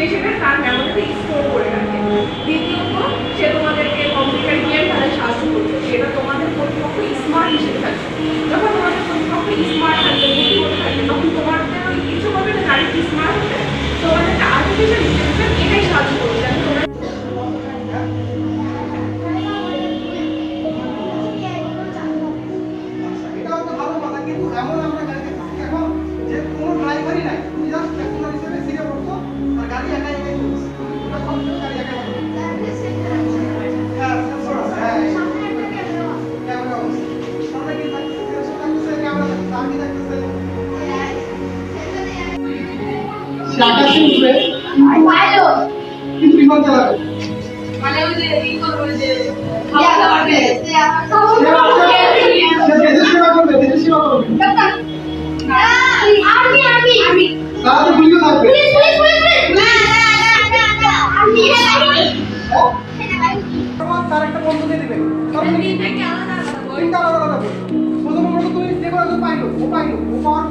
সে সেটা তার মেমোরিতে স্টোর করে রাখে। দ্বিতীয়ত, সে তোমাদেরকে কম্পিউটার গেম খেলায় সাহায্য করছে। সেটা তোমাদের প্রতিপক্ষ স্মার্ট হিসেবে থাকবে। যখন তোমাদের প্রতিপক্ষ স্মার্ট থাকবে থাকবে, তখন তোমাদের কিছু হবে না গাড়ি স্মার্ট হবে? তোমাদের একটা আর্টিফিশিয়াল ইন্টেলিজেন্স এটাই সাহায্য কিন্তু এমন আমরা এখন যে কোনো ড্রাইভারই নাই তুমি জাস্ট আকাশে উঠবে কিন্তু বিমান চালাবে মানে ওই যে ই করবে যে সে দেশের সেবা করবে দেশের সেবা করবে তারা তো ভিডিও থাকবে তোমার তার একটা বন্ধু দিয়ে দিবে তার মানে তিনটা আলাদা আলাদা বই প্রথম তুমি যে কোনো পাইলো ও পাইলো ও পাওয়ার